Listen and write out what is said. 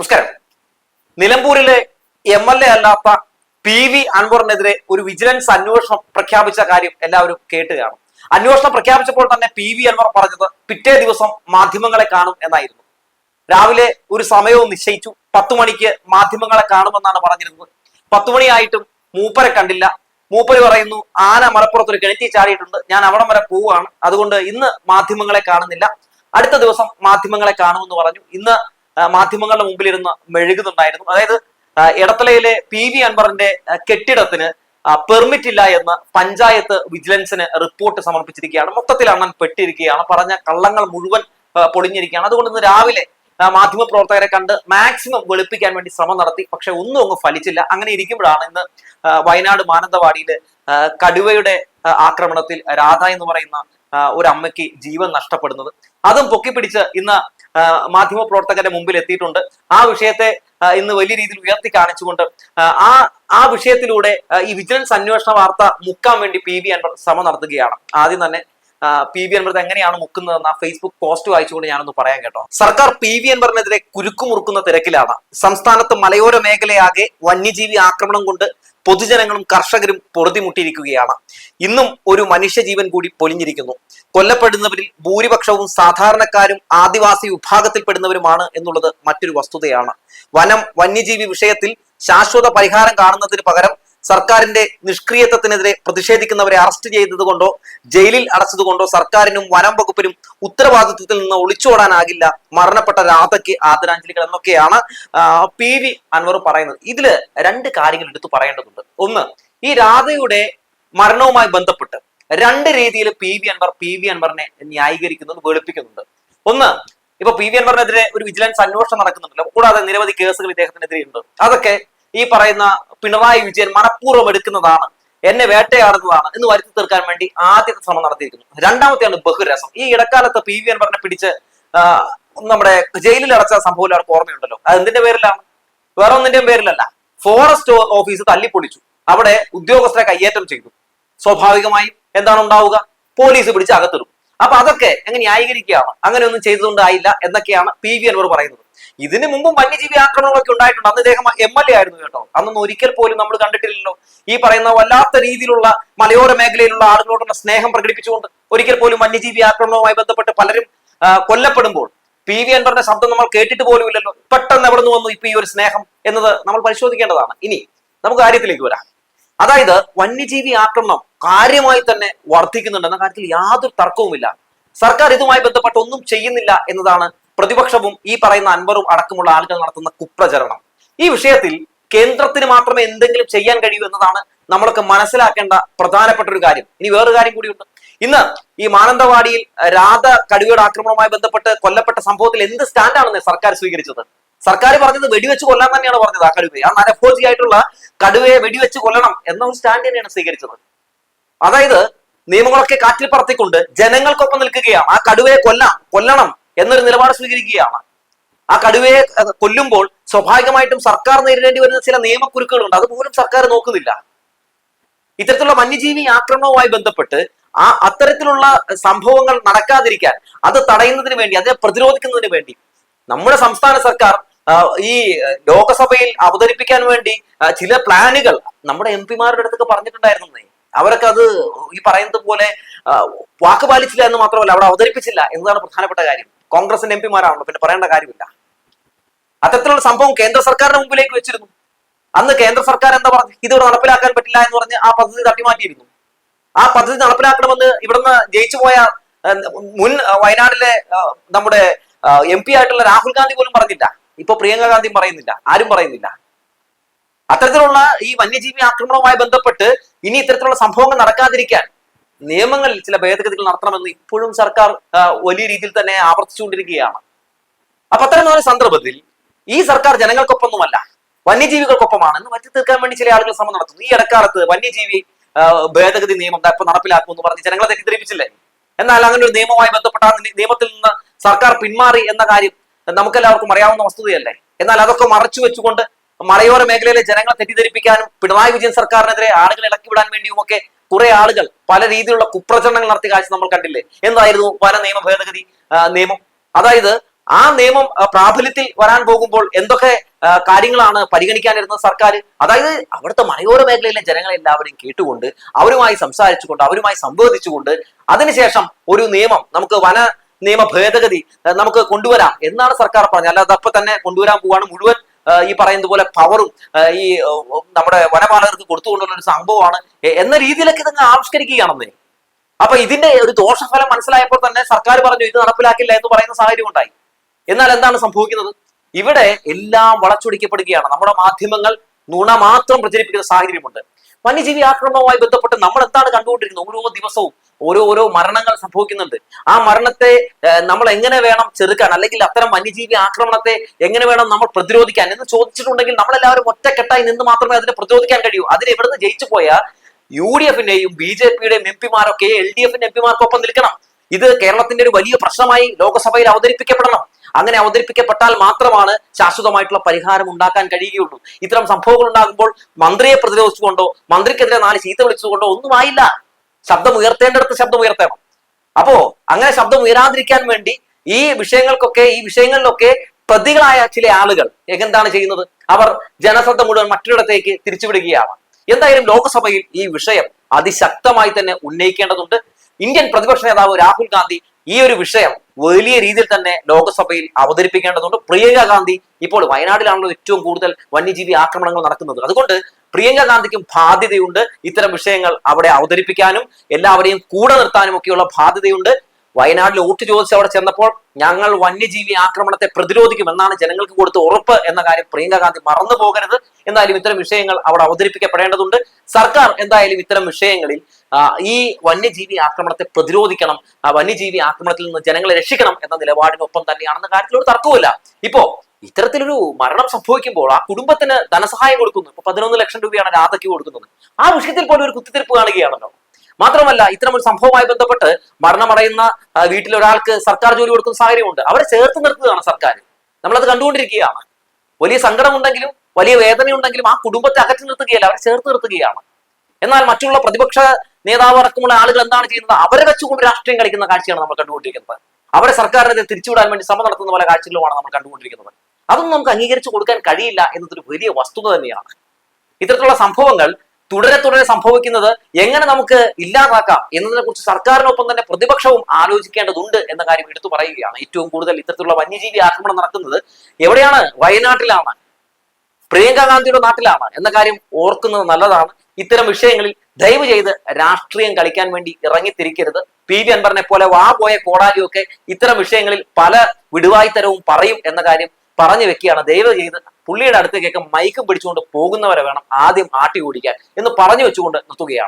നമസ്കാരം. നിലമ്പൂരിലെ M L A അല്ലാത്ത പി വി അൻവറിനെതിരെ ഒരു വിജിലൻസ് അന്വേഷണം പ്രഖ്യാപിച്ച കാര്യം എല്ലാവരും കേട്ട് കാണും. അന്വേഷണം പ്രഖ്യാപിച്ചപ്പോൾ തന്നെ പി വി അൻവർ പറഞ്ഞത് പിറ്റേ ദിവസം മാധ്യമങ്ങളെ കാണും എന്നായിരുന്നു. രാവിലെ ഒരു സമയവും നിശ്ചയിച്ചു. പത്തു മണിക്ക് മാധ്യമങ്ങളെ കാണുമെന്നാണ് പറഞ്ഞിരുന്നത്. പത്തു മണിയായിട്ടും മൂപ്പരെ കണ്ടില്ല. മൂപ്പര് പറയുന്നു ആന മലപ്പുറത്ത് ഒരു കിണറ്റി ചാടിയിട്ടുണ്ട്. ഞാൻ അവിടം വരെ പോവുകയാണ്. അതുകൊണ്ട് ഇന്ന് മാധ്യമങ്ങളെ കാണുന്നില്ല. അടുത്ത ദിവസം മാധ്യമങ്ങളെ കാണുമെന്ന് പറഞ്ഞു. ഇന്ന് മാധ്യമങ്ങളുടെ മുമ്പിൽ ഇരുന്ന് മെഴുകുന്നുണ്ടായിരുന്നു. അതായത് എടത്തലയിലെ പി വി അൻവറിന്റെ കെട്ടിടത്തിന് പെർമിറ്റ് ഇല്ല എന്ന് പഞ്ചായത്ത് വിജിലൻസിന് റിപ്പോർട്ട് സമർപ്പിച്ചിരിക്കുകയാണ്. മൊത്തത്തിൽ അണ്ണൻ പെട്ടിരിക്കുകയാണ്. പറഞ്ഞ കള്ളങ്ങൾ മുഴുവൻ പൊളിഞ്ഞിരിക്കുകയാണ്. അതുകൊണ്ട് ഇന്ന് രാവിലെ മാധ്യമ പ്രവർത്തകരെ കണ്ട് മാക്സിമം വെളുപ്പിക്കാൻ വേണ്ടി ശ്രമം നടത്തി. പക്ഷെ ഒന്നും അങ്ങ് ഫലിച്ചില്ല. അങ്ങനെ ഇരിക്കുമ്പോഴാണ് ഇന്ന് വയനാട് മാനന്തവാടിയിലെ കടുവയുടെ ആക്രമണത്തിൽ രാധ എന്ന് പറയുന്ന ഒരു അമ്മയ്ക്ക് ജീവൻ നഷ്ടപ്പെടുന്നത്. അതും പൊക്കിപ്പിടിച്ച് ഇന്ന് ആ, മാധ്യമപ്രവർത്തകരുടെ മുമ്പിൽ എത്തിയിട്ടുണ്ട്. ആ വിഷയത്തെ ഇന്ന് വലിയ രീതിയിൽ ഉയർത്തി കാണിച്ചുകൊണ്ട് ആ, ആ വിഷയത്തിലൂടെ ഈ വിജിലൻസ് അന്വേഷണ വാർത്ത മുക്കാൻ വേണ്ടി പി ബി അൻവർ ശ്രമം നടത്തുകയാണ്. ആദ്യം തന്നെ പി വി അൻവർ എങ്ങനെയാണ് മുക്കുന്നതെന്ന് ആ ഫേസ്ബുക്ക് പോസ്റ്റ് വായിച്ചുകൊണ്ട് ഞാനൊന്ന് പറയാൻ കേട്ടോ. സർക്കാർ പി വി അൻവറിനെതിരെ കുരുക്കുമുറുക്കുന്ന തിരക്കിലാണ്. സംസ്ഥാനത്ത് മലയോര മേഖലയാകെ വന്യജീവി ആക്രമണം കൊണ്ട് പൊതുജനങ്ങളും കർഷകരും പൊറുതിമുട്ടിയിരിക്കുകയാണ്. ഇന്നും ഒരു മനുഷ്യജീവൻ കൂടി പൊലിഞ്ഞിരിക്കുന്നു. കൊല്ലപ്പെടുന്നവരിൽ ഭൂരിപക്ഷവും സാധാരണക്കാരും ആദിവാസി വിഭാഗത്തിൽപ്പെടുന്നവരുമാണ് എന്നുള്ളത് മറ്റൊരു വസ്തുതയാണ്. വനം വന്യജീവി വിഷയത്തിൽ ശാശ്വത പരിഹാരം കാണുന്നതിന് പകരം സർക്കാരിന്റെ നിഷ്ക്രിയത്വത്തിനെതിരെ പ്രതിഷേധിക്കുന്നവരെ അറസ്റ്റ് ചെയ്തതുകൊണ്ടോ ജയിലിൽ അടച്ചതുകൊണ്ടോ സർക്കാരിനും വനം വകുപ്പിനും ഉത്തരവാദിത്വത്തിൽ നിന്ന് ഒളിച്ചോടാനാകില്ല മരണപ്പെട്ട രാധയ്ക്ക് ആദരാഞ്ജലികൾ എന്നൊക്കെയാണ് പി. വി. അൻവർ പറയുന്നത്. ഇതിൽ രണ്ട് കാര്യങ്ങൾ എടുത്തു പറയേണ്ടതുണ്ട്. ഒന്ന് ഈ രാധയുടെ മരണവുമായി ബന്ധപ്പെട്ട് രണ്ട് രീതിയിൽ P V Anvar P V അൻവറിനെ ന്യായീകരിക്കുന്നുണ്ട് വെളുപ്പിക്കുന്നുണ്ട്. ഒന്ന് ഇപ്പൊ പി വി അൻവറിനെതിരെ ഒരു വിജിലൻസ് അന്വേഷണം നടക്കുന്നുണ്ടല്ലോ. കൂടാതെ നിരവധി കേസുകൾ ഇദ്ദേഹത്തിനെതിരെ ഉണ്ട് അതൊക്കെ ഈ പറയുന്ന പിണറായി വിജയൻ മനഃപൂർവം എടുക്കുന്നതാണ് എന്നെ വേട്ടയാടുന്നതാണ് എന്ന് വരുത്തി തീർക്കാൻ വേണ്ടി ആദ്യത്തെ ശ്രമം നടത്തിയിരിക്കുന്നു. രണ്ടാമത്തെയാണ് ബഹുരസം. ഈ ഇടക്കാലത്ത് പി വി അൻവറിനെ പിടിച്ച് നമ്മുടെ ജയിലിൽ അടച്ച സംഭവം എല്ലാവർക്കും ഓർമ്മയുണ്ടല്ലോ. അത് എന്തിന്റെ പേരിലാണ്? വേറെ ഒന്നിന്റെയും പേരിലല്ല. ഫോറസ്റ്റ് ഓഫീസ് തല്ലിപ്പൊളിച്ചു. അവിടെ ഉദ്യോഗസ്ഥരെ കയ്യേറ്റം ചെയ്തു. സ്വാഭാവികമായും എന്താണ് ഉണ്ടാവുക? പോലീസ് പിടിച്ച് അകത്തിടും. അപ്പൊ അതൊക്കെ എങ്ങനെ ന്യായീകരിക്കുകയാണ്. അങ്ങനെ ഒന്നും ചെയ്തുകൊണ്ടായില്ല എന്നൊക്കെയാണ് പി വി അൻവർ പറയുന്നത്. ഇതിനു മുമ്പും വന്യജീവി ആക്രമണങ്ങളൊക്കെ ഉണ്ടായിട്ടുണ്ട്. അന്ന് ഇദ്ദേഹം എം എൽ എ ആയിരുന്നു കേട്ടോ. അന്നൊന്നും ഒരിക്കൽ പോലും നമ്മൾ കണ്ടിട്ടില്ലല്ലോ. ഈ പറയുന്ന വല്ലാത്ത രീതിയിലുള്ള മലയോര മേഖലയിലുള്ള ആളുകളോടുള്ള സ്നേഹം പ്രകടിപ്പിച്ചുകൊണ്ട് ഒരിക്കൽ പോലും വന്യജീവി ആക്രമണവുമായി ബന്ധപ്പെട്ട് പലരും കൊല്ലപ്പെടുമ്പോൾ പി വി അൻവറിന്റെ ശബ്ദം നമ്മൾ കേട്ടിട്ട് പോലും ഇല്ലല്ലോ പെട്ടെന്ന് എവിടെ നിന്ന് വന്നു ഇപ്പൊ ഈ ഒരു സ്നേഹം എന്നത് നമ്മൾ പരിശോധിക്കേണ്ടതാണ്. ഇനി നമുക്ക് കാര്യത്തിലേക്ക് വരാം. അതായത് വന്യജീവി ആക്രമണം കാര്യമായി തന്നെ വർദ്ധിക്കുന്നുണ്ട്. എന്ന കാര്യത്തിൽ യാതൊരു തർക്കവുമില്ല. സർക്കാർ ഇതുമായി ബന്ധപ്പെട്ട് ഒന്നും ചെയ്യുന്നില്ല എന്നതാണ് പ്രതിപക്ഷവും ഈ പറയുന്ന അൻവറും അടക്കമുള്ള ആളുകൾ നടത്തുന്ന കുപ്രചരണം. ഈ വിഷയത്തിൽ കേന്ദ്രത്തിന് മാത്രമേ എന്തെങ്കിലും ചെയ്യാൻ കഴിയൂ എന്നതാണ് നമ്മളൊക്കെ മനസ്സിലാക്കേണ്ട പ്രധാനപ്പെട്ട ഒരു കാര്യം. ഇനി വേറൊരു കാര്യം കൂടിയുണ്ട്. ഇന്ന് ഈ മാനന്തവാടിയിൽ രാധ കടുവയുടെ ആക്രമണവുമായി ബന്ധപ്പെട്ട് കൊല്ലപ്പെട്ട സംഭവത്തിൽ എന്ത് സ്റ്റാൻഡാണ് സർക്കാർ സ്വീകരിച്ചത്? സർക്കാർ പറഞ്ഞത് വെടിവെച്ച് കൊല്ലാൻ തന്നെയാണ് പറഞ്ഞത് ആ കടുവയെ. ആ നരഭോജിയായിട്ടുള്ള കടുവയെ വെടിവെച്ച് കൊല്ലണം എന്ന ഒരു സ്റ്റാൻഡ് തന്നെയാണ് സ്വീകരിച്ചത്. അതായത് നിയമങ്ങളൊക്കെ കാറ്റിൽ പറത്തിക്കൊണ്ട് ജനങ്ങൾക്കൊപ്പം നിൽക്കുകയാണ്. ആ കടുവയെ കൊല്ലാം കൊല്ലണം എന്നൊരു നിലപാട് സ്വീകരിക്കുകയാണ്. ആ കടുവയെ കൊല്ലുമ്പോൾ സ്വാഭാവികമായിട്ടും സർക്കാർ നേരിടേണ്ടി വരുന്ന ചില നിയമക്കുരുക്കുകളുണ്ട്. അതുപോലും സർക്കാർ നോക്കുന്നില്ല. ഇത്തരത്തിലുള്ള വന്യജീവി ആക്രമണവുമായി ബന്ധപ്പെട്ട് ആ അത്തരത്തിലുള്ള സംഭവങ്ങൾ നടക്കാതിരിക്കാൻ അത് തടയുന്നതിന് വേണ്ടി അതിനെ പ്രതിരോധിക്കുന്നതിന് വേണ്ടി നമ്മുടെ സംസ്ഥാന സർക്കാർ ഈ ലോകസഭയിൽ അവതരിപ്പിക്കാൻ വേണ്ടി ചില പ്ലാനുകൾ നമ്മുടെ എം പിമാരുടെ അടുത്തൊക്കെ പറഞ്ഞിട്ടുണ്ടായിരുന്നേ. അവരൊക്കെ അത് ഈ പറയുന്നത് പോലെ വാക്ക് പാലിച്ചില്ല എന്ന് മാത്രമല്ല അവിടെ അവതരിപ്പിച്ചില്ല എന്നതാണ് പ്രധാനപ്പെട്ട കാര്യം. കോൺഗ്രസിന്റെ എം പിമാരാണല്ലോ പിന്നെ പറയേണ്ട കാര്യമില്ല. അത്തരത്തിലുള്ള സംഭവം കേന്ദ്ര സർക്കാരിന്റെ മുമ്പിലേക്ക് വെച്ചിരുന്നു. അന്ന് കേന്ദ്ര സർക്കാർ എന്താ പറഞ്ഞു? ഇതിവിടെ നടപ്പിലാക്കാൻ പറ്റില്ല എന്ന് പറഞ്ഞ് ആ പദ്ധതി തട്ടിമാറ്റിയിരുന്നു. ആ പദ്ധതി നടപ്പിലാക്കണമെന്ന് ഇവിടുന്ന് ജയിച്ചു പോയ മുൻ വയനാട്ടിലെ നമ്മുടെ എം പി ആയിട്ടുള്ള രാഹുൽ ഗാന്ധി പോലും പറഞ്ഞില്ല. ഇപ്പൊ പ്രിയങ്ക ഗാന്ധി പറയുന്നില്ല ആരും പറയുന്നില്ല. അത്തരത്തിലുള്ള ഈ വന്യജീവി ആക്രമണവുമായി ബന്ധപ്പെട്ട് ഇനി ഇത്തരത്തിലുള്ള സംഭവങ്ങൾ നടക്കാതിരിക്കാൻ നിയമങ്ങളിൽ ചില ഭേദഗതികൾ നടത്തണമെന്ന് ഇപ്പോഴും സർക്കാർ വലിയ രീതിയിൽ തന്നെ ആവർത്തിച്ചുകൊണ്ടിരിക്കുകയാണ്. അപ്പൊ അത്തരം ഒരു സന്ദർഭത്തിൽ ഈ സർക്കാർ ജനങ്ങൾക്കൊപ്പമൊന്നുമല്ല വന്യജീവികൾക്കൊപ്പമാണെന്ന് പറ്റി തീർക്കാൻ വേണ്ടി ചില ആളുകൾ ശ്രമം നടത്തുന്നു. ഈ ഇടക്കാലത്ത് വന്യജീവി ഭേദഗതി നിയമം ഇപ്പൊ നടപ്പിലാക്കുമെന്ന് പറഞ്ഞ് ജനങ്ങളെ തെറ്റിദ്ധരിപ്പിച്ചില്ലേ? എന്നാൽ അങ്ങനെ ഒരു നിയമവുമായി ബന്ധപ്പെട്ട നിയമത്തിൽ നിന്ന് സർക്കാർ പിന്മാറി എന്ന കാര്യം നമുക്കെല്ലാവർക്കും അറിയാവുന്ന വസ്തുതയല്ലേ? എന്നാൽ അതൊക്കെ മറച്ചു വെച്ചുകൊണ്ട് മലയോര മേഖലയിലെ ജനങ്ങളെ തെറ്റിദ്ധരിപ്പിക്കാനും പിണറായി വിജയൻ സർക്കാരിനെതിരെ ആളുകൾ ഇളക്കി വിടാൻ വേണ്ടിയും ഒക്കെ കുറെ ആളുകൾ പല രീതിയിലുള്ള കുപ്രചരണങ്ങൾ നടത്തിയ കാഴ്ച നമ്മൾ കണ്ടില്ലേ? എന്തായിരുന്നു പല നിയമ ഭേദഗതി നിയമം? അതായത് ആ നിയമം പ്രാബല്യത്തിൽ വരാൻ പോകുമ്പോൾ എന്തൊക്കെ കാര്യങ്ങളാണ് പരിഗണിക്കാനിരുന്നത് സർക്കാർ അതായത് അവിടുത്തെ മലയോര മേഖലയിലെ ജനങ്ങളെ എല്ലാവരെയും കേട്ടുകൊണ്ട് അവരുമായി സംസാരിച്ചുകൊണ്ട് അവരുമായി സംവദിച്ചുകൊണ്ട് അതിനുശേഷം ഒരു നിയമം നമുക്ക് വന നിയമ ഭേദഗതി നമുക്ക് കൊണ്ടുവരാം എന്നാണ് സർക്കാർ പറഞ്ഞത്. അല്ലാതെ അപ്പൊ തന്നെ കൊണ്ടുവരാൻ പോവാണ് മുഴുവൻ ഈ പറയുന്നത് പോലെ പവറും ഈ നമ്മുടെ വനപാലകർക്ക് കൊടുത്തുകൊണ്ടുള്ള ഒരു സംഭവമാണ്. എന്ന രീതിയിലൊക്കെ ഇതങ്ങ് ആവിഷ്കരിക്കുകയാണെന്ന്. അപ്പൊ ഇതിന്റെ ഒരു ദോഷഫലം മനസ്സിലായപ്പോൾ തന്നെ സർക്കാർ പറഞ്ഞു ഇത് നടപ്പിലാക്കില്ല എന്ന് പറയുന്ന സാഹചര്യം ഉണ്ടായി. എന്നാൽ എന്താണ് സംഭവിക്കുന്നത്? ഇവിടെ എല്ലാം വളച്ചൊടിക്കപ്പെടുകയാണ്. നമ്മുടെ മാധ്യമങ്ങൾ നുണ മാത്രം പ്രചരിപ്പിക്കുന്ന സാഹചര്യമുണ്ട്. വന്യജീവി ആക്രമണവുമായി ബന്ധപ്പെട്ട് നമ്മൾ എന്താണ് കണ്ടുകൊണ്ടിരിക്കുന്നത്? ഓരോ ദിവസവും ഓരോ ഓരോ മരണങ്ങൾ സംഭവിക്കുന്നുണ്ട്. ആ മരണത്തെ നമ്മൾ എങ്ങനെ വേണം ചെറുക്കാൻ അല്ലെങ്കിൽ അത്തരം വന്യജീവി ആക്രമണത്തെ എങ്ങനെ വേണം നമ്മൾ പ്രതിരോധിക്കാൻ എന്ന് ചോദിച്ചിട്ടുണ്ടെങ്കിൽ നമ്മളെല്ലാവരും ഒറ്റക്കെട്ടായി നിന്ന് മാത്രമേ അതിനെ പ്രതിരോധിക്കാൻ കഴിയൂ. അതിന് ഇവിടുന്ന് ജയിച്ചു പോയ യു ഡി എഫിന്റെയും ബി ജെ പിയുടെയും എം പിമാരൊക്കെ എൽ ഡി എഫിന്റെ എം പിമാർക്കൊപ്പം നിൽക്കണം. ഇത് കേരളത്തിന്റെ ഒരു വലിയ പ്രശ്നമായി ലോകസഭയിൽ അവതരിപ്പിക്കപ്പെടണം. അങ്ങനെ അവതരിപ്പിക്കപ്പെട്ടാൽ മാത്രമാണ് ശാശ്വതമായിട്ടുള്ള പരിഹാരം ഉണ്ടാക്കാൻ കഴിയുകയുള്ളൂ. ഇത്തരം സംഭവങ്ങൾ ഉണ്ടാകുമ്പോൾ മന്ത്രിയെ പ്രതിരോധിച്ചുകൊണ്ടോ മന്ത്രിക്കെതിരെ നാല് ചീത്ത വിളിച്ചുകൊണ്ടോ ഒന്നും ആയില്ല. ശബ്ദം ഉയർത്തേണ്ടടുത്ത് ശബ്ദം ഉയർത്തണം അപ്പോ അങ്ങനെ ശബ്ദം ഉയരാതിരിക്കാൻ വേണ്ടി ഈ വിഷയങ്ങൾക്കൊക്കെ ഈ വിഷയങ്ങളിലൊക്കെ പ്രതികളായ ചില ആളുകൾ എന്താണ് ചെയ്യുന്നത്? അവർ ജനശ്രദ്ധ മുഴുവൻ മറ്റൊരിടത്തേക്ക് തിരിച്ചുവിടുകയാണ്. എന്തായാലും ലോക്സഭയിൽ ഈ വിഷയം അതിശക്തമായി തന്നെ ഉന്നയിക്കേണ്ടതുണ്ട്. ഇന്ത്യൻ പ്രതിപക്ഷ നേതാവ് രാഹുൽ ഗാന്ധി ഈ ഒരു വിഷയം വലിയ രീതിയിൽ തന്നെ ലോക്സഭയിൽ അവതരിപ്പിക്കേണ്ടതുണ്ട്. പ്രിയങ്ക ഗാന്ധി ഇപ്പോൾ വയനാട്ടിലാണല്ലോ ഏറ്റവും കൂടുതൽ വന്യജീവി ആക്രമണങ്ങൾ നടക്കുന്നത്. അതുകൊണ്ട് പ്രിയങ്ക ഗാന്ധിക്കും ബാധ്യതയുണ്ട്. ഇത്തരം വിഷയങ്ങൾ അവിടെ അവതരിപ്പിക്കാനും എല്ലാവരെയും കൂടെ നിർത്താനും ഒക്കെയുള്ള ബാധ്യതയുണ്ട്. വയനാട്ടിൽ വോട്ട് ചോദിച്ച് അവിടെ ചെന്നപ്പോൾ ഞങ്ങൾ വന്യജീവി ആക്രമണത്തെ പ്രതിരോധിക്കും എന്നാണ് ജനങ്ങൾക്ക് കൊടുത്ത ഉറപ്പ് എന്ന കാര്യം പ്രിയങ്ക ഗാന്ധി മറന്നു പോകരുത്. എന്തായാലും ഇത്തരം വിഷയങ്ങൾ അവിടെ അവതരിപ്പിക്കപ്പെടേണ്ടതുണ്ട്. സർക്കാർ എന്തായാലും ഇത്തരം വിഷയങ്ങളിൽ ഈ വന്യജീവി ആക്രമണത്തെ പ്രതിരോധിക്കണം വന്യജീവി ആക്രമണത്തിൽ നിന്ന് ജനങ്ങളെ രക്ഷിക്കണം എന്ന നിലപാടിനൊപ്പം തന്നെയാണെന്ന കാര്യത്തിൽ ഒരു തർക്കവുമില്ല. ഇപ്പോ ഇത്തരത്തിലൊരു മരണം സംഭവിക്കുമ്പോൾ ആ കുടുംബത്തിന് ധനസഹായം കൊടുക്കുന്നു. ഇപ്പൊ പതിനൊന്ന് ലക്ഷം രൂപയാണ് രാധയ്ക്ക് കൊടുക്കുന്നത്. ആ വിഷയത്തിൽ പോലും ഒരു കുത്തിത്തിരിപ്പ് കാണുകയാണല്ലോ. മാത്രമല്ല ഇത്തരം ഒരു സംഭവവുമായി ബന്ധപ്പെട്ട് മരണമടയുന്ന വീട്ടിലൊരാൾക്ക് സർക്കാർ ജോലി കൊടുക്കുന്ന സാഹചര്യമുണ്ട്. അവരെ ചേർത്ത് നിർത്തുകയാണ് സർക്കാർ. നമ്മളത് കണ്ടുകൊണ്ടിരിക്കുകയാണ്. വലിയ സങ്കടമുണ്ടെങ്കിലും വലിയ വേദനയുണ്ടെങ്കിലും ആ കുടുംബത്തെ അകറ്റി നിർത്തുകയല്ല അവരെ ചേർത്ത് നിർത്തുകയാണ്. എന്നാൽ മറ്റുള്ള പ്രതിപക്ഷ നേതാവ് അടക്കമുള്ള ആളുകൾ എന്താണ് ചെയ്യുന്നത്? അവരെ വെച്ചുകൊണ്ട് രാഷ്ട്രീയം കളിക്കുന്ന കാഴ്ചയാണ് നമ്മൾ കണ്ടുകൊണ്ടിരിക്കുന്നത്. അവരെ സർക്കാരിനെതിരെ തിരിച്ചുവിടാൻ വേണ്ടി ശ്രമം നടത്തുന്ന പല കാഴ്ചകളുമാണ് നമ്മൾ കണ്ടുകൊണ്ടിരിക്കുന്നത്. അതൊന്നും നമുക്ക് അംഗീകരിച്ചു കൊടുക്കാൻ കഴിയില്ല എന്നതൊരു വലിയ വസ്തുത തന്നെയാണ്. ഇത്തരത്തിലുള്ള സംഭവങ്ങൾ തുടരെ തുടരെ സംഭവിക്കുന്നത് എങ്ങനെ നമുക്ക് ഇല്ലാതാക്കാം എന്നതിനെ കുറിച്ച് സർക്കാരിനൊപ്പം തന്നെ പ്രതിപക്ഷവും ആലോചിക്കേണ്ടതുണ്ട് എന്ന കാര്യം എടുത്തു പറയുകയാണ്. ഏറ്റവും കൂടുതൽ ഇത്തരത്തിലുള്ള വന്യജീവി ആക്രമണം നടക്കുന്നത് എവിടെയാണ്? വയനാട്ടിലാണ്. പ്രിയങ്ക ഗാന്ധിയുടെ നാട്ടിലാണ് എന്ന കാര്യം ഓർക്കുന്നത് നല്ലതാണ്. ഇത്തരം വിഷയങ്ങളിൽ ദയവ് ചെയ്ത് രാഷ്ട്രീയം കളിക്കാൻ വേണ്ടി ഇറങ്ങിത്തിരിക്കരുത്. പി വി അൻബറിനെ പോലെ വാ പോയ കോടാലിയൊക്കെ ഇത്തരം വിഷയങ്ങളിൽ പല വിടുവായിത്തരവും പറയും എന്ന കാര്യം പറഞ്ഞു വെക്കുകയാണ്. ദയവ് ചെയ്ത് പുള്ളിയുടെ അടുത്തേക്കൊക്കെ മൈക്കും പിടിച്ചുകൊണ്ട് പോകുന്നവരെ വേണം ആദ്യം ആട്ടി ഓടിക്കാൻ എന്ന് പറഞ്ഞു വെച്ചുകൊണ്ട് നിർത്തുകയാണ്.